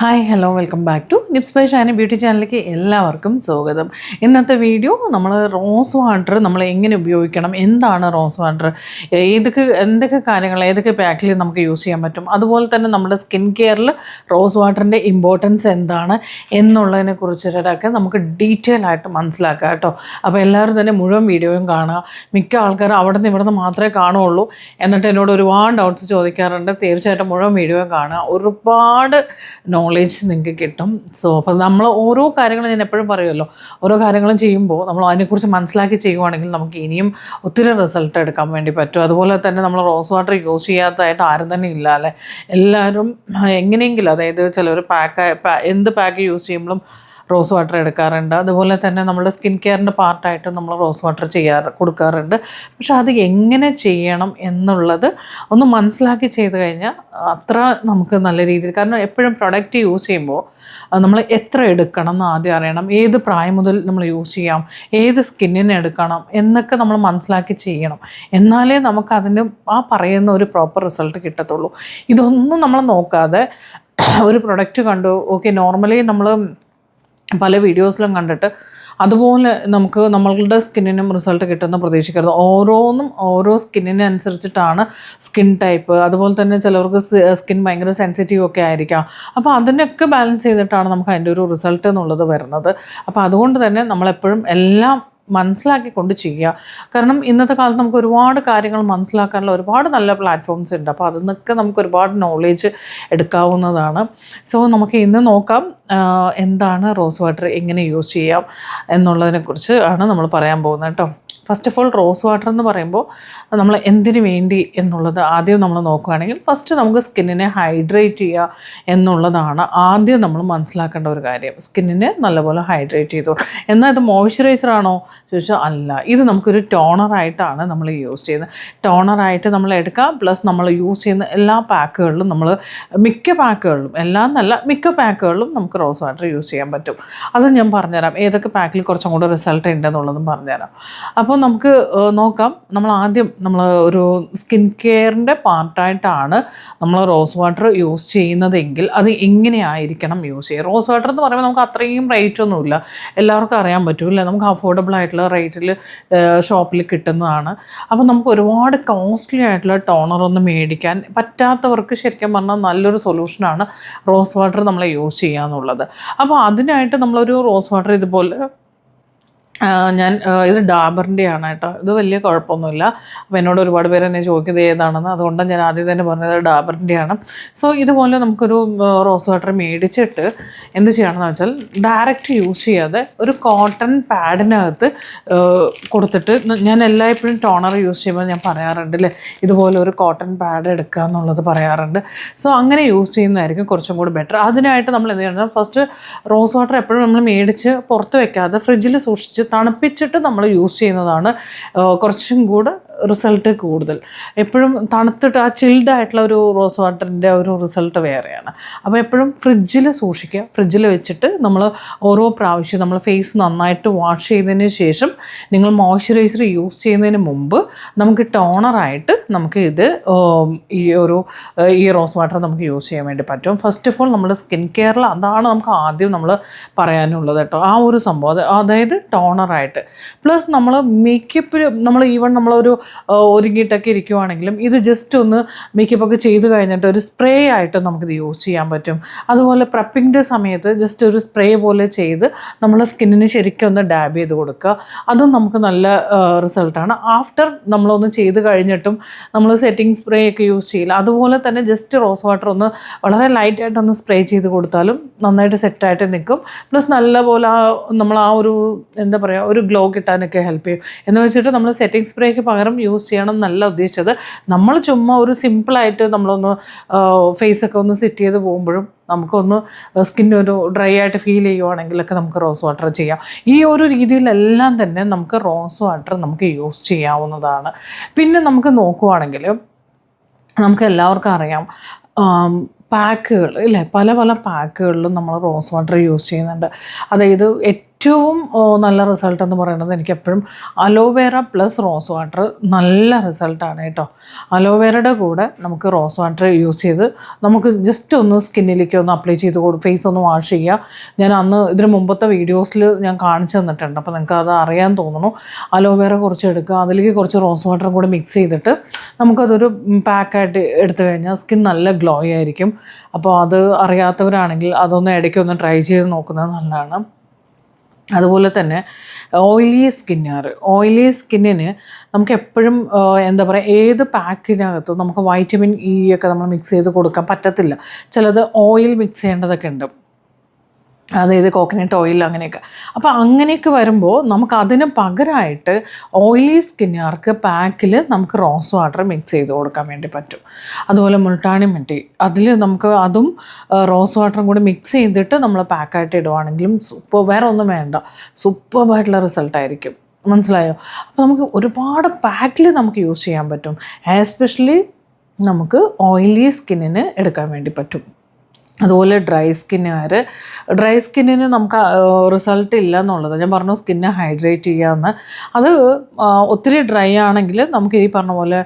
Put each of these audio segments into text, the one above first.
Hi hello welcome back to Nips by Shani beauty ചാനലിലേക്ക് എല്ലാവർക്കും സ്വാഗതം. ഇന്നത്തെ വീഡിയോ നമ്മൾ റോസ് വാട്ടർ നമ്മൾ എങ്ങനെ ഉപയോഗിക്കണം? എന്താണ് റോസ് വാട്ടർ? ഏതൊക്കെ എന്തൊക്കെ കാര്യങ്ങൾ ഏതൊക്കെ പാക്കിൽ നമുക്ക് യൂസ് ചെയ്യാൻ പറ്റും? അതുപോലെ തന്നെ നമ്മുടെ സ്കിൻ കെയറിൽ റോസ് വാട്ടറിന്റെ ഇമ്പോർട്ടൻസ് എന്താണ് എന്നുള്ളതിനെ കുറിച്ചിട്ടൊക്കെ നമുക്ക് ഡീറ്റെയിൽ ആയിട്ട് മനസ്സിലാക്കാം കേട്ടോ. അപ്പോൾ എല്ലാവരും തന്നെ മുഴുവൻ വീഡിയോയും കാണുക. മിക്ക ആൾക്കാരും അവിടെ നിന്ന് ഇവിടെ നിന്ന് മാത്രമേ കാണുള്ളൂ എന്നിട്ട് എന്നോട് ഒരുപാട് ഡൗട്ട്സ് ചോദിക്കാറുണ്ട്. തീർച്ചയായിട്ടും മുഴുവൻ വീഡിയോയും കാണുക. ഒരുപാട് നോളേജ് നിങ്ങൾക്ക് കിട്ടും. സോ അപ്പോൾ നമ്മൾ ഓരോ കാര്യങ്ങളും ഞാൻ എപ്പോഴും പറയുമല്ലോ ഓരോ കാര്യങ്ങളും ചെയ്യുമ്പോൾ നമ്മൾ അതിനെക്കുറിച്ച് മനസ്സിലാക്കി ചെയ്യുവാണെങ്കിൽ നമുക്ക് ഇനിയും ഒത്തിരി റിസൾട്ട് എടുക്കാൻ വേണ്ടി പറ്റും. അതുപോലെ തന്നെ നമ്മൾ റോസ് വാട്ടർ യൂസ് ചെയ്യാത്തതായിട്ട് ആരും തന്നെ ഇല്ല അല്ലേ? എല്ലാവരും എങ്ങനെയെങ്കിലും അതായത് ചിലർ പാക്ക് എന്ത് പാക്ക് യൂസ് ചെയ്യുമ്പോഴും റോസ് വാട്ടർ എടുക്കാറുണ്ട്. അതുപോലെ തന്നെ നമ്മുടെ സ്കിൻ കെയറിന്റെ പാർട്ടായിട്ട് നമ്മൾ റോസ് വാട്ടർ ചെയ്യാറ് കൊടുക്കാറുണ്ട്. പക്ഷെ അത് എങ്ങനെ ചെയ്യണം എന്നുള്ളത് ഒന്ന് മനസ്സിലാക്കി ചെയ്ത് കഴിഞ്ഞാൽ അത്ര നമുക്ക് നല്ല രീതിയിൽ കാരണം എപ്പോഴും പ്രൊഡക്റ്റ് യൂസ് ചെയ്യുമ്പോൾ നമ്മൾ എത്ര എടുക്കണം എന്ന് ആദ്യം അറിയണം. ഏത് പ്രായം മുതൽ നമ്മൾ യൂസ് ചെയ്യാം ഏത് സ്കിന്നിന് എടുക്കണം എന്നൊക്കെ നമ്മൾ മനസ്സിലാക്കി ചെയ്യണം. എന്നാലേ നമുക്ക് അതിന് ആ പറയുന്ന ഒരു പ്രോപ്പർ റിസൾട്ട് കിട്ടത്തുള്ളൂ. ഇതൊന്നും നമ്മൾ നോക്കാതെ ഒരു പ്രൊഡക്റ്റ് കണ്ടു ഓക്കെ നോർമലി നമ്മൾ പല വീഡിയോസിലും കണ്ടിട്ട് അതുപോലെ നമുക്ക് നമ്മളുടെ സ്കിന്നിനും റിസൾട്ട് കിട്ടുന്ന പ്രതീക്ഷിക്കരുത്. ഓരോന്നും ഓരോ സ്കിന്നിനെ അനുസരിച്ചിട്ടാണ് സ്കിൻ ടൈപ്പ്. അതുപോലെ തന്നെ ചിലവർക്ക് സ്കിൻ ഭയങ്കര സെൻസിറ്റീവ് ഒക്കെ ആയിരിക്കാം. അപ്പോൾ അതിനൊക്കെ ബാലൻസ് ചെയ്തിട്ടാണ് നമുക്ക് അതിന്റെ ഒരു റിസൾട്ട് എന്നുള്ളത് വരുന്നത്. അപ്പോൾ അതുകൊണ്ട് തന്നെ നമ്മളെപ്പോഴും എല്ലാം മനസ്സിലാക്കിക്കൊണ്ട് ചെയ്യുക. കാരണം ഇന്നത്തെ കാലത്ത് നമുക്ക് ഒരുപാട് കാര്യങ്ങൾ മനസ്സിലാക്കാനുള്ള ഒരുപാട് നല്ല പ്ലാറ്റ്ഫോംസ് ഉണ്ട്. അപ്പോൾ അതിൽ നിന്നൊക്കെ നമുക്ക് ഒരുപാട് നോളേജ് എടുക്കാവുന്നതാണ്. സോ നമുക്ക് ഇന്ന് നോക്കാം എന്താണ് റോസ് വാട്ടർ എങ്ങനെ യൂസ് ചെയ്യാം എന്നുള്ളതിനെക്കുറിച്ച് ആണ് നമ്മൾ പറയാൻ പോകുന്നത് കേട്ടോ. First of all rose water എന്ന് പറയുമ്പോൾ നമ്മൾ എന്തിനു വേണ്ടി എന്നുള്ളത് ആദ്യം നമ്മൾ നോക്കുകയാണെങ്കിൽ ഫസ്റ്റ് നമുക്ക് സ്കിന്നിനെ ഹൈഡ്രേറ്റ് ചെയ്യുക എന്നുള്ളതാണ് ആദ്യം നമ്മൾ മനസ്സിലാക്കേണ്ട ഒരു കാര്യം. സ്കിന്നിനെ നല്ലപോലെ ഹൈഡ്രേറ്റ് ചെയ്തു. എന്നാൽ ഇത് മോയ്സ്ചറൈസർ ആണോ? ചോദിച്ചാൽ അല്ല. ഇത് നമുക്കൊരു ടോണറായിട്ടാണ് നമ്മൾ യൂസ് ചെയ്യുന്നത്. ടോണറായിട്ട് നമ്മൾ എടുക്കാം പ്ലസ് നമ്മൾ യൂസ് ചെയ്യുന്ന എല്ലാ പാക്കുകളിലും നമ്മൾ മിക്ക പാക്കുകളിലും എല്ലാം നല്ല മിക്ക പാക്കുകളിലും നമുക്ക് റോസ് വാട്ടർ യൂസ് ചെയ്യാൻ പറ്റും. അത് ഞാൻ പറഞ്ഞുതരാം. ഏതൊക്കെ പാക്കിൽ കുറച്ചും കൂടെ റിസൾട്ട് ഉണ്ടെന്നുള്ളതും പറഞ്ഞുതരാം. അപ്പോൾ നമുക്ക് നോക്കാം. നമ്മൾ ആദ്യം നമ്മൾ ഒരു സ്കിൻ കെയറിന്റെ പാർട്ടായിട്ടാണ് നമ്മൾ റോസ് വാട്ടർ യൂസ് ചെയ്യുന്നതെങ്കിൽ അത് എങ്ങനെയായിരിക്കണം യൂസ് ചെയ്യുക? റോസ് വാട്ടർ എന്ന് പറയുമ്പോൾ നമുക്ക് അത്രയും റേറ്റ് ഒന്നുമില്ല. എല്ലാവർക്കും അറിയാൻ പറ്റില്ല? നമുക്ക് അഫോർഡബിൾ ആയിട്ടുള്ള റേറ്റിൽ ഷോപ്പിൽ കിട്ടുന്നതാണ്. അപ്പോൾ നമുക്ക് ഒരുപാട് കോസ്റ്റ്ലി ആയിട്ടുള്ള ടോണർ ഒന്ന് മേടിക്കാൻ പറ്റാത്തവർക്ക് ശരിക്കും പറഞ്ഞാൽ നല്ലൊരു സൊല്യൂഷനാണ് റോസ് വാട്ടർ നമ്മൾ യൂസ് ചെയ്യുക എന്നുള്ളത് അപ്പോൾ അതിനായിട്ട് നമ്മളൊരു റോസ് വാട്ടർ ഇതുപോലെ ഞാൻ ഇത് ഡാബറിന്റെ ആണ് കേട്ടോ. ഇത് വലിയ കുഴപ്പമൊന്നുമില്ല. അപ്പോൾ എന്നോട് ഒരുപാട് പേര് എന്നെ ചോദിക്കുന്നത് ഏതാണെന്ന്? അതുകൊണ്ടാണ് ഞാൻ ആദ്യം തന്നെ പറഞ്ഞത് ഡാബറിന്റെ ആണ് സോ ഇതുപോലെ നമുക്കൊരു റോസ് വാട്ടർ മേടിച്ചിട്ട് എന്ത് ചെയ്യണമെന്ന് വെച്ചാൽ ഡയറക്റ്റ് യൂസ് ചെയ്യാതെ ഒരു കോട്ടൺ പാഡിനകത്ത് കൊടുത്തിട്ട് ഞാൻ എല്ലായ്പ്പോഴും ടോണർ യൂസ് ചെയ്യുമ്പോൾ ഞാൻ പറയാറുണ്ട് അല്ലേ ഇതുപോലെ ഒരു കോട്ടൺ പാഡ് എടുക്കുക എന്നുള്ളത് പറയാറുണ്ട്. സോ അങ്ങനെ യൂസ് ചെയ്യുന്നതായിരിക്കും കുറച്ചും കൂടി ബെറ്റർ. അതിനായിട്ട് നമ്മൾ എന്ത് ചെയ്യണം? ഫസ്റ്റ് റോസ് വാട്ടർ എപ്പോഴും നമ്മൾ മേടിച്ച് പുറത്ത് വെക്കാതെ ഫ്രിഡ്ജിൽ സൂക്ഷിച്ച് തണുപ്പിച്ചിട്ട് നമ്മൾ യൂസ് ചെയ്യുന്നതാണ് കുറച്ചും കൂടെ റിസൾട്ട് കൂടുതൽ. എപ്പോഴും തണുത്തിട്ട് ആ ചിൽഡ് ആയിട്ടുള്ള ഒരു റോസ് വാട്ടറിന്റെ ഒരു റിസൾട്ട് വേറെയാണ്. അപ്പോൾ എപ്പോഴും ഫ്രിഡ്ജിൽ സൂക്ഷിക്കുക. ഫ്രിഡ്ജിൽ വെച്ചിട്ട് നമ്മൾ ഓരോ പ്രാവശ്യം നമ്മൾ ഫേസ് നന്നായിട്ട് വാഷ് ചെയ്തതിന് ശേഷം നിങ്ങൾ മോയ്സ്ചറൈസർ യൂസ് ചെയ്യുന്നതിന് മുമ്പ് നമുക്ക് ടോണറായിട്ട് നമുക്ക് ഇത് ഈ ഒരു ഈ റോസ് വാട്ടർ നമുക്ക് യൂസ് ചെയ്യാൻ വേണ്ടി പറ്റും. ഫസ്റ്റ് ഓഫ് ഓൾ നമ്മുടെ സ്കിൻ കെയറിൽ അതാണ് നമുക്ക് ആദ്യം നമ്മൾ പറയാനുള്ളത് കേട്ടോ. ആ ഒരു സംഭവം. അതായത് അതായത് ടോണറായിട്ട് പ്ലസ് നമ്മൾ മേക്കപ്പിൽ നമ്മൾ ഈവൺ നമ്മളൊരു ഒരുങ്ങിയിട്ടൊക്കെ ഇരിക്കുവാണെങ്കിലും ഇത് ജസ്റ്റ് ഒന്ന് മേക്കപ്പൊക്കെ ചെയ്ത് കഴിഞ്ഞിട്ട് ഒരു സ്പ്രേ ആയിട്ട് നമുക്കിത് യൂസ് ചെയ്യാൻ പറ്റും. അതുപോലെ പ്രപ്പിങ്ങിന്റെ സമയത്ത് ജസ്റ്റ് ഒരു സ്പ്രേ പോലെ ചെയ്ത് നമ്മളെ സ്കിന്നിന് ശരിക്കും ഒന്ന് ഡാബ് ചെയ്ത് കൊടുക്കുക. അതും നമുക്ക് നല്ല റിസൾട്ടാണ് ആഫ്റ്റർ നമ്മളൊന്ന് ചെയ്ത് കഴിഞ്ഞിട്ടും നമ്മൾ സെറ്റിംഗ് സ്പ്രേ ഒക്കെ യൂസ് ചെയ്യില്ല. അതുപോലെ തന്നെ ജസ്റ്റ് റോസ് വാട്ടർ ഒന്ന് വളരെ ലൈറ്റായിട്ടൊന്ന് സ്പ്രേ ചെയ്ത് കൊടുത്താലും നന്നായിട്ട് സെറ്റായിട്ട് നിൽക്കും. പ്ലസ് നല്ലപോലെ ആ നമ്മൾ ആ ഒരു എന്താ പറയുക ഒരു ഗ്ലോ കിട്ടാനൊക്കെ ഹെൽപ്പ് ചെയ്യും. എന്ന് വെച്ചിട്ട് നമ്മൾ സെറ്റിംഗ് സ്പ്രേക്ക് പകരം യൂസ് ചെയ്യണം എന്നല്ല ഉദ്ദേശിച്ചത്. നമ്മൾ ചുമ്മാ ഒരു സിമ്പിളായിട്ട് നമ്മളൊന്ന് ഫേസൊക്കെ ഒന്ന് സെറ്റ് ചെയ്ത് പോകുമ്പോഴും നമുക്കൊന്ന് സ്കിൻ ഒരു ഡ്രൈ ആയിട്ട് ഫീൽ ചെയ്യുവാണെങ്കിലൊക്കെ നമുക്ക് റോസ് വാട്ടർ ചെയ്യാം. ഈ ഒരു രീതിയിലെല്ലാം തന്നെ നമുക്ക് റോസ് വാട്ടർ നമുക്ക് യൂസ് ചെയ്യാവുന്നതാണ്. പിന്നെ നമുക്ക് നോക്കുവാണെങ്കിൽ നമുക്ക് എല്ലാവർക്കും അറിയാം പാക്കുകൾ ഇല്ലേ? പല പല പാക്കുകളിലും നമ്മൾ റോസ് വാട്ടർ യൂസ് ചെയ്യുന്നുണ്ട്. അതായത് ഏറ്റവും നല്ല റിസൾട്ട് എന്ന് പറയുന്നത് എനിക്ക് എപ്പോഴും അലോവേറ പ്ലസ് റോസ് വാട്ടർ നല്ല റിസൾട്ടാണ് കേട്ടോ. അലോവേറയുടെ കൂടെ നമുക്ക് റോസ് വാട്ടർ യൂസ് ചെയ്ത് നമുക്ക് ജസ്റ്റ് ഒന്ന് സ്കിന്നിലേക്ക് ഒന്ന് അപ്ലൈ ചെയ്ത് കൊടുക്കും ഫേസ് ഒന്ന് വാഷ് ചെയ്യുക ഞാൻ അന്ന് ഇതിന് മുമ്പത്തെ വീഡിയോസിൽ ഞാൻ കാണിച്ചു തന്നിട്ടുണ്ട്. അപ്പോൾ നിങ്ങൾക്ക് അത് അറിയാൻ തോന്നുന്നു. അലോവേറ കുറച്ച് എടുക്കുക. അതിലേക്ക് കുറച്ച് റോസ് വാട്ടറും കൂടി മിക്സ് ചെയ്തിട്ട് നമുക്കതൊരു പാക്കായിട്ട് എടുത്തു കഴിഞ്ഞാൽ സ്കിൻ നല്ല ഗ്ലോ ആയിരിക്കും. അപ്പോൾ അത് അറിയാത്തവരാണെങ്കിൽ അതൊന്ന് ഇടയ്ക്ക് ഒന്ന് ട്രൈ ചെയ്ത് നോക്കുന്നത് നല്ലതാണ്. അതുപോലെ തന്നെ ഓയിലി സ്കിന്നാർ. ഓയിലി സ്കിന്നിന് നമുക്ക് എപ്പോഴും എന്താ പറയുക ഏത് പാക്കിനകത്തും നമുക്ക് വൈറ്റമിൻ ഇ ഒക്കെ നമ്മൾ മിക്സ് ചെയ്ത് കൊടുക്കാൻ പറ്റത്തില്ല. ചിലത് ഓയിൽ മിക്സ് ചെയ്യേണ്ടതൊക്കെ ഉണ്ട്. അതായത് കോക്കനട്ട് ഓയിൽ അങ്ങനെയൊക്കെ. അപ്പോൾ അങ്ങനെയൊക്കെ വരുമ്പോൾ നമുക്ക് അതിന് പകരമായിട്ട് ഓയിലി സ്കിന്നുകാർക്ക് പാക്കിൽ നമുക്ക് റോസ് വാട്ടർ മിക്സ് ചെയ്ത് കൊടുക്കാൻ വേണ്ടി പറ്റും. അതുപോലെ മുൾട്ടാണി മിട്ടി അതിൽ നമുക്ക് അതും റോസ് വാട്ടറും കൂടി മിക്സ് ചെയ്തിട്ട് നമ്മൾ പാക്കായിട്ട് ഇടുവാണെങ്കിലും സൂപ്പർ വേറെ ഒന്നും വേണ്ട സൂപ്പർബായിട്ടുള്ള റിസൾട്ടായിരിക്കും മനസ്സിലായോ? അപ്പോൾ നമുക്ക് ഒരുപാട് പാക്കിൽ നമുക്ക് യൂസ് ചെയ്യാൻ പറ്റും. എസ്പെഷ്യലി നമുക്ക് ഓയിലി സ്കിന്നിന് എടുക്കാൻ വേണ്ടി പറ്റും. അതുപോലെ ഡ്രൈ സ്കിന്നുകാർ ഡ്രൈ സ്കിന്നിന് നമുക്ക് റിസൾട്ട് ഇല്ല എന്നുള്ളത് ഞാൻ പറഞ്ഞു സ്കിന്നെ ഹൈഡ്രേറ്റ് ചെയ്യാമെന്ന് അത് ഒത്തിരി ഡ്രൈ ആണെങ്കിൽ നമുക്ക് ഈ പറഞ്ഞ പോലെ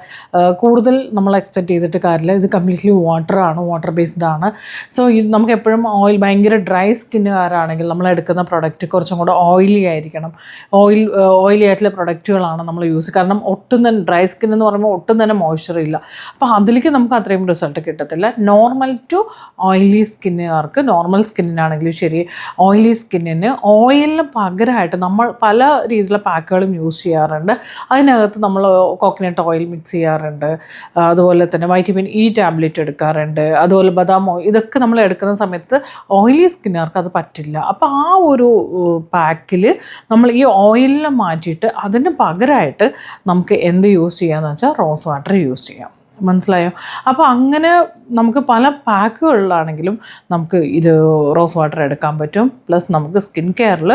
കൂടുതൽ നമ്മൾ എക്സ്പെക്റ്റ് ചെയ്തിട്ട് കാര്യമില്ല. ഇത് കംപ്ലീറ്റ്ലി വാട്ടർ ആണ് വാട്ടർ ബേസ്ഡ് ആണ്. സോ ഇത് നമുക്ക് എപ്പോഴും ഓയിൽ ഭയങ്കര ഡ്രൈ സ്കിന്നുകാരാണെങ്കിൽ നമ്മൾ എടുക്കുന്ന പ്രൊഡക്റ്റ് കുറച്ചും കൂടെ ഓയിലി ആയിരിക്കണം. ഓയിൽ ഓയിലി ആയിട്ടുള്ള പ്രൊഡക്റ്റുകളാണ് നമ്മൾ യൂസ് കാരണം ഒട്ടും തന്നെ ഡ്രൈ സ്കിൻ എന്ന് പറയുമ്പോൾ ഒട്ടും തന്നെ മോയ്സ്ചർ ഇല്ല. അപ്പോൾ അതിലേക്ക് നമുക്ക് അത്രയും റിസൾട്ട് കിട്ടത്തില്ല. നോർമൽ ടു ഓയിലി സ്കിന്നുകാർക്ക് നോർമൽ സ്കിന്നിനാണെങ്കിലും ശരി ഓയിലി സ്കിന്നിന് ഓയിലിന് പകരമായിട്ട് നമ്മൾ പല രീതിയിലുള്ള പാക്കുകളും യൂസ് ചെയ്യാറുണ്ട്. അതിനകത്ത് നമ്മൾ കോക്കനട്ട് ഓയിൽ മിക്സ് ചെയ്യാറുണ്ട്. അതുപോലെ തന്നെ വൈറ്റമിൻ ഇ ടാബ്ലറ്റ് എടുക്കാറുണ്ട്. അതുപോലെ ബദാം ഓയിൽ ഇതൊക്കെ നമ്മൾ എടുക്കുന്ന സമയത്ത് ഓയിലി സ്കിന്നുകാർക്ക് അത് പറ്റില്ല. അപ്പോൾ ആ ഒരു പാക്കിൽ നമ്മൾ ഈ ഓയിലിനെ മാറ്റിയിട്ട് അതിന് പകരമായിട്ട് നമുക്ക് എന്ത് യൂസ് ചെയ്യാന്ന് വെച്ചാൽ റോസ് വാട്ടർ യൂസ് ചെയ്യാം. മനസ്സിലായോ? അപ്പോൾ അങ്ങനെ നമുക്ക് പല പാക്കുകളിലാണെങ്കിലും നമുക്ക് ഇത് റോസ് വാട്ടർ എടുക്കാൻ പറ്റും. പ്ലസ് നമുക്ക് സ്കിൻ കെയറിൽ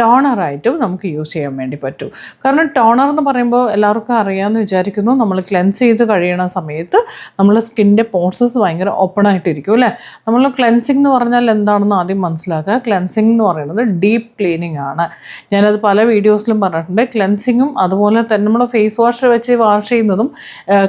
ടോണറായിട്ടും നമുക്ക് യൂസ് ചെയ്യാൻ വേണ്ടി പറ്റും. കാരണം ടോണർ എന്ന് പറയുമ്പോൾ എല്ലാവർക്കും അറിയാമെന്ന് വിചാരിക്കുന്നു. നമ്മൾ ക്ലെൻസ് ചെയ്ത് കഴിയണ സമയത്ത് നമ്മൾ സ്കിന്റെ പോർസസ് ഭയങ്കര ഓപ്പൺ ആയിട്ടിരിക്കും അല്ലേ? നമ്മൾ ക്ലെൻസിങ് എന്ന് പറഞ്ഞാൽ എന്താണെന്ന് ആദ്യം മനസ്സിലാക്കുക. ക്ലെൻസിങ് എന്ന് പറയുന്നത് ഡീപ്പ് ക്ലീനിങ് ആണ്. ഞാനത് പല വീഡിയോസിലും പറഞ്ഞിട്ടുണ്ട്. ക്ലെൻസിങ്ങും അതുപോലെ തന്നെ നമ്മൾ ഫേസ് വാഷ് വെച്ച് വാഷ് ചെയ്യുന്നതും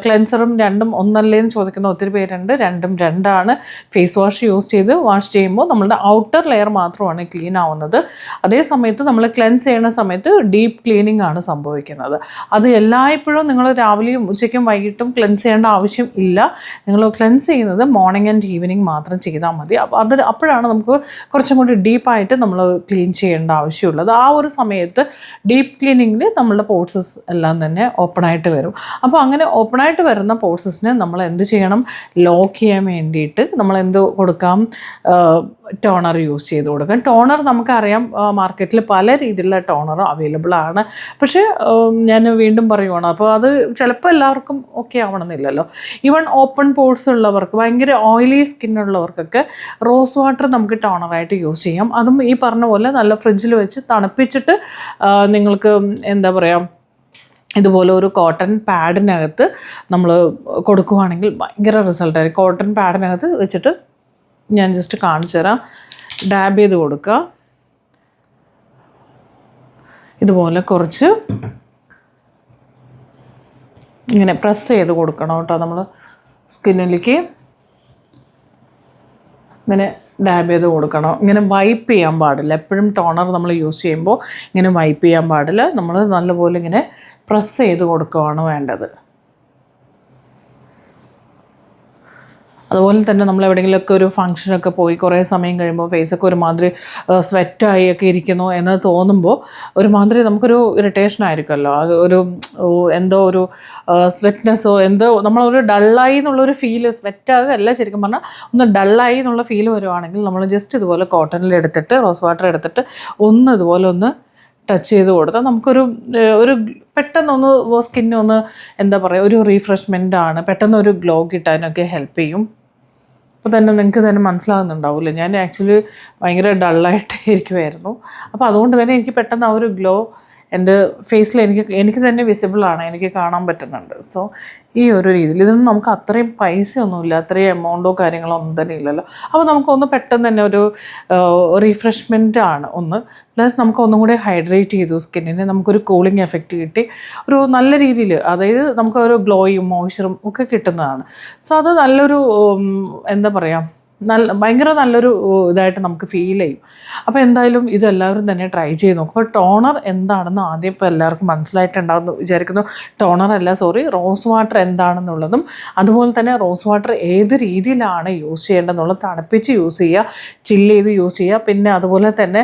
ക്ലെൻസറും രണ്ടും ഒന്നല്ലേ എന്ന് ചോദിക്കുന്ന ഒത്തിരി പേരുണ്ട്. രണ്ടും രണ്ടാണ് ഫേസ് വാഷ് യൂസ് ചെയ്ത് വാഷ് ചെയ്യുമ്പോൾ നമ്മളുടെ ഔട്ടർ ലെയർ മാത്രമാണ് ക്ലീൻ ആവുന്നത്. അതേ സമയത്ത് നമ്മൾ ക്ലെൻസ് ചെയ്യുന്ന സമയത്ത് ഡീപ്പ് ക്ലീനിങ് ആണ് സംഭവിക്കുന്നത്. അത് എല്ലായ്പ്പോഴും നിങ്ങൾ രാവിലെയും ഉച്ചയ്ക്കും വൈകിട്ടും ക്ലെൻസ് ചെയ്യേണ്ട ആവശ്യം ഇല്ല. നിങ്ങൾ ക്ലെൻസ് ചെയ്യുന്നത് മോർണിംഗ് ആൻഡ് ഈവനിങ് മാത്രം ചെയ്താൽ മതി. അപ്പോൾ അത് അപ്പോഴാണ് നമുക്ക് കുറച്ചും കൂടി ഡീപ്പായിട്ട് നമ്മൾ ക്ലീൻ ചെയ്യേണ്ട ആവശ്യമുള്ളത്. ആ ഒരു സമയത്ത് ഡീപ്പ് ക്ലീനിങ്ങിൽ നമ്മളുടെ പോർട്സസ് എല്ലാം തന്നെ ഓപ്പണായിട്ട് വരും. അപ്പോൾ അങ്ങനെ ഓപ്പണായിട്ട് വരുന്ന പോർസസിനെ നമ്മൾ എന്ത് ചെയ്യണം? ലോക്ക് ചെയ്യാൻ വേണ്ടിയിട്ട് നമ്മൾ എന്തോ കൊടുക്കാം ടോണർ യൂസ് ചെയ്ത് കൊടുക്കാം. ടോണർ നമുക്കറിയാം മാർക്കറ്റിൽ പല രീതിയിലുള്ള ടോണർ അവൈലബിൾ ആണ്. പക്ഷേ ഞാൻ വീണ്ടും പറയുവാണ് അപ്പോൾ അത് ചിലപ്പോൾ എല്ലാവർക്കും ഓക്കെ ആവണമെന്നില്ലല്ലോ. ഈവൺ ഓപ്പൺ പോർട്സ് ഉള്ളവർക്ക് ഭയങ്കര ഓയിലി സ്കിൻ ഉള്ളവർക്കൊക്കെ റോസ് വാട്ടർ നമുക്ക് ടോണറായിട്ട് യൂസ് ചെയ്യാം. അതും ഈ പറഞ്ഞ പോലെ നല്ല ഫ്രിഡ്ജിൽ വെച്ച് തണുപ്പിച്ചിട്ട് നിങ്ങൾക്ക് എന്താ പറയുക ഇതുപോലെ ഒരു കോട്ടൺ പാഡിനകത്ത് നമ്മൾ കൊടുക്കുവാണെങ്കിൽ ഭയങ്കര റിസൾട്ടായിരിക്കും കോട്ടൺ പാഡിനകത്ത് വെച്ചിട്ട് ഞാൻ ജസ്റ്റ് കാണിച്ചു തരാം. ഡാബ് ചെയ്ത് കൊടുക്കുക. ഇതുപോലെ കുറച്ച് ഇങ്ങനെ പ്രസ് ചെയ്ത് കൊടുക്കണം കേട്ടോ നമ്മൾ സ്കിന്നിലേക്ക് ഇങ്ങനെ ഡാബ് ചെയ്ത് കൊടുക്കണം. ഇങ്ങനെ വൈപ്പ് ചെയ്യാൻ പാടില്ല. എപ്പോഴും ടോണർ നമ്മൾ യൂസ് ചെയ്യുമ്പോൾ ഇങ്ങനെ വൈപ്പ് ചെയ്യാൻ പാടില്ല. നമ്മൾ നല്ലപോലെ ഇങ്ങനെ പ്രസ് ചെയ്ത് കൊടുക്കുകയാണ് വേണ്ടത്. അതുപോലെ തന്നെ നമ്മൾ എവിടെയെങ്കിലുമൊക്കെ ഒരു ഫംഗ്ഷനൊക്കെ പോയി കുറേ സമയം കഴിയുമ്പോൾ ഫേസൊക്കെ ഒരുമാതിരി സ്വെറ്റായി ഒക്കെ ഇരിക്കുന്നു എന്ന് തോന്നുമ്പോൾ ഒരുമാതിരി നമുക്കൊരു ഇറിറ്റേഷൻ ആയിരിക്കുമല്ലോ. ഒരു എന്തോ ഒരു സ്വെറ്റ്നെസ്സോ എന്തോ നമ്മളൊരു ഡള്ളായി എന്നുള്ളൊരു ഫീൽ സ്വെറ്റാകല്ല ശരിക്കും പറഞ്ഞാൽ. ഒന്ന് ഡള്ളായി എന്നുള്ള ഫീൽ വരുവാണെങ്കിൽ നമ്മൾ ജസ്റ്റ് ഇതുപോലെ കോട്ടണിൽ എടുത്തിട്ട് റോസ് വാട്ടർ എടുത്തിട്ട് ഒന്ന് ഇതുപോലെ ഒന്ന് ടച്ച് ചെയ്ത് കൊടുത്താൽ നമുക്കൊരു ഒരു പെട്ടെന്നൊന്ന് സ്കിന്നൊന്ന് എന്താ പറയുക ഒരു റീഫ്രഷ്മെന്റ് ആണ്. പെട്ടെന്ന് ഒരു ഗ്ലോ കിട്ടാനൊക്കെ ഹെൽപ്പ് ചെയ്യും. അപ്പോൾ തന്നെ നിങ്ങൾക്ക് തന്നെ മനസ്സിലാകുന്നുണ്ടാവില്ല? ഞാൻ ആക്ച്വലി ഭയങ്കര ഡള്ളായിട്ടായിരിക്കുമായിരുന്നു അപ്പോൾ അതുകൊണ്ട് തന്നെ എനിക്ക് പെട്ടെന്ന് ആ ഒരു ഗ്ലോ എന്റെ ഫേസിൽ എനിക്ക് എനിക്ക് തന്നെ വിസിബിൾ ആണ് എനിക്ക് കാണാൻ പറ്റുന്നുണ്ട്. സോ ഈ ഒരു രീതിയിൽ ഇതൊന്നും നമുക്ക് അത്രയും പൈസയൊന്നുമില്ല അത്രയും എമൗണ്ടോ കാര്യങ്ങളോ ഒന്നും തന്നെ ഇല്ലല്ലോ. അപ്പോൾ നമുക്കൊന്ന് പെട്ടെന്ന് തന്നെ ഒരു റീഫ്രഷ്മെന്റ് ആണ് ഒന്ന്. പ്ലസ് നമുക്ക് ഒന്നും കൂടെ ഹൈഡ്രേറ്റ് ചെയ്തു സ്കിന്നിന് നമുക്കൊരു കൂളിംഗ് എഫക്റ്റ് കിട്ടി. ഒരു നല്ല രീതിയിൽ അതായത് നമുക്കൊരു ഗ്ലോയും മോയ്സ്ചറും ഒക്കെ കിട്ടുന്നതാണ്. സോ അത് നല്ലൊരു എന്താ പറയുക നല്ല ഭയങ്കര നല്ലൊരു ഇതായിട്ട് നമുക്ക് ഫീൽ ചെയ്യും. അപ്പോൾ എന്തായാലും ഇതെല്ലാവരും തന്നെ ട്രൈ ചെയ്ത് നോക്കും. അപ്പോൾ ടോണർ എന്താണെന്ന് ആദ്യം ഇപ്പോൾ എല്ലാവർക്കും മനസ്സിലായിട്ടുണ്ടാവുമെന്ന് വിചാരിക്കുന്നു. ടോണർ അല്ല സോറി റോസ് വാട്ടർ എന്താണെന്നുള്ളതും അതുപോലെ തന്നെ റോസ് വാട്ടർ ഏത് രീതിയിലാണ് യൂസ് ചെയ്യേണ്ടതെന്നുള്ളത് തണുപ്പിച്ച് യൂസ് ചെയ്യുക ചില്ല് ചെയ്ത് യൂസ് ചെയ്യുക. പിന്നെ അതുപോലെ തന്നെ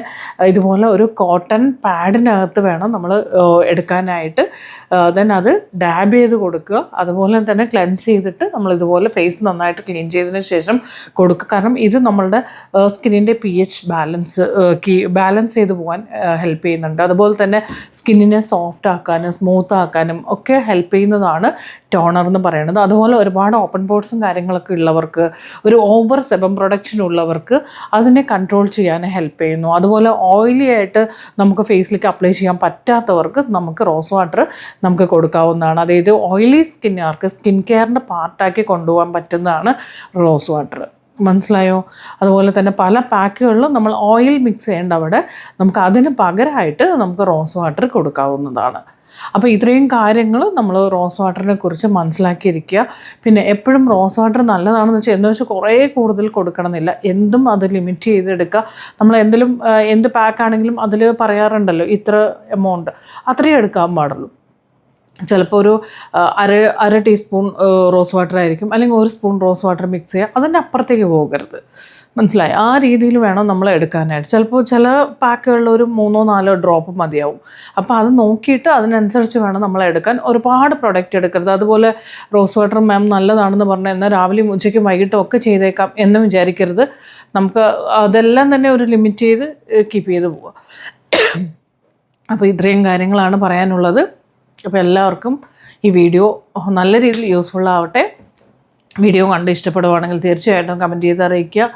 ഇതുപോലെ ഒരു കോട്ടൺ പാഡിനകത്ത് വേണം നമ്മൾ എടുക്കാനായിട്ട്. ദെൻ അത് ഡാബ് ചെയ്ത് കൊടുക്കുക. അതുപോലെ തന്നെ ക്ലെൻസ് ചെയ്തിട്ട് നമ്മൾ ഇതുപോലെ ഫേസ് നന്നായിട്ട് ക്ലീൻ ചെയ്തതിന് ശേഷം കൊടുക്കുക. കാരണം ഇത് നമ്മളുടെ സ്കിന്നിന്റെ പി എച്ച് ബാലൻസ് ബാലൻസ് ചെയ്ത് പോകാൻ ഹെൽപ്പ് ചെയ്യുന്നുണ്ട്. അതുപോലെ തന്നെ സ്കിന്നിനെ സോഫ്റ്റ് ആക്കാനും സ്മൂത്ത് ആക്കാനും ഒക്കെ ഹെൽപ്പ് ചെയ്യുന്നതാണ് ടോണർ എന്ന് പറയുന്നത്. അതുപോലെ ഒരുപാട് ഓപ്പൺ പോർട്സും കാര്യങ്ങളൊക്കെ ഉള്ളവർക്ക് ഒരു ഓവർ സെബം പ്രൊഡക്ഷൻ ഉള്ളവർക്ക് അതിനെ കൺട്രോൾ ചെയ്യാൻ ഹെൽപ്പ് ചെയ്യുന്നു. അതുപോലെ ഓയിലി ആയിട്ട് നമുക്ക് ഫേസിലേക്ക് അപ്ലൈ ചെയ്യാൻ പറ്റാത്തവർക്ക് നമുക്ക് റോസ് വാട്ടർ നമുക്ക് കൊടുക്കാവുന്നതാണ്. അതായത് ഓയിലി സ്കിന്നുകാർക്ക് സ്കിൻ കെയറിന്റെ പാർട്ടാക്കി കൊണ്ടുപോകാൻ പറ്റുന്നതാണ് റോസ് വാട്ടർ മനസ്സിലായോ? അതുപോലെ തന്നെ പല പാക്കുകളിലും നമ്മൾ ഓയിൽ മിക്സ് ചെയ്യേണ്ട അവിടെ നമുക്ക് അതിന് പകരമായിട്ട് നമുക്ക് റോസ് വാട്ടർ കൊടുക്കാവുന്നതാണ്. അപ്പോൾ ഇത്രയും കാര്യങ്ങൾ നമ്മൾ റോസ് വാട്ടറിനെ കുറിച്ച് മനസ്സിലാക്കിയിരിക്കുക. പിന്നെ എപ്പോഴും റോസ് വാട്ടർ നല്ലതാണെന്ന് വെച്ചാൽ എന്ന് വെച്ചാൽ കുറേ കൂടുതൽ കൊടുക്കണമെന്നില്ല. എന്തും അത് ലിമിറ്റ് ചെയ്തെടുക്കുക. നമ്മൾ എന്തെങ്കിലും എന്ത് പാക്കാണെങ്കിലും അതിൽ പറയാറുണ്ടല്ലോ ഇത്ര എമൗണ്ട് അത്രയും എടുക്കാൻ പാടുള്ളൂ. ചിലപ്പോൾ ഒരു അര അര ടീസ്പൂൺ റോസ് വാട്ടർ ആയിരിക്കും. അല്ലെങ്കിൽ ഒരു സ്പൂൺ റോസ് വാട്ടർ മിക്സ് ചെയ്യുക അതിന്റെ അപ്പുറത്തേക്ക് പോകരുത്. മനസ്സിലായി? ആ രീതിയിൽ വേണം നമ്മൾ എടുക്കാനായിട്ട്. ചിലപ്പോൾ ചില പാക്കുകളിൽ ഒരു മൂന്നോ നാലോ ഡ്രോപ്പ് മതിയാവും. അപ്പോൾ അത് നോക്കിയിട്ട് അതിനനുസരിച്ച് വേണം നമ്മൾ എടുക്കാൻ. ഒരുപാട് പ്രൊഡക്റ്റ് എടുക്കരുത്. അതുപോലെ റോസ് വാട്ടർ മാം നല്ലതാണെന്ന് പറഞ്ഞാൽ എന്നാൽ രാവിലെയും ഉച്ചയ്ക്കും വൈകിട്ടും ഒക്കെ ചെയ്തേക്കാം എന്ന് വിചാരിക്കരുത്. നമുക്ക് അതെല്ലാം തന്നെ ഒരു ലിമിറ്റ് ചെയ്ത് കീപ്പ് ചെയ്ത് പോവുക അപ്പോൾ ഇത്രയും കാര്യങ്ങളാണ് പറയാനുള്ളത്. അപ്പോൾ എല്ലാവർക്കും ഈ വീഡിയോ നല്ല രീതിയിൽ യൂസ്ഫുൾ ആവട്ടെ. വീഡിയോ കണ്ട് ഇഷ്ടപ്പെടുവാണെങ്കിൽ തീർച്ചയായിട്ടും കമന്റ് ചെയ്ത് അറിയിക്കുക.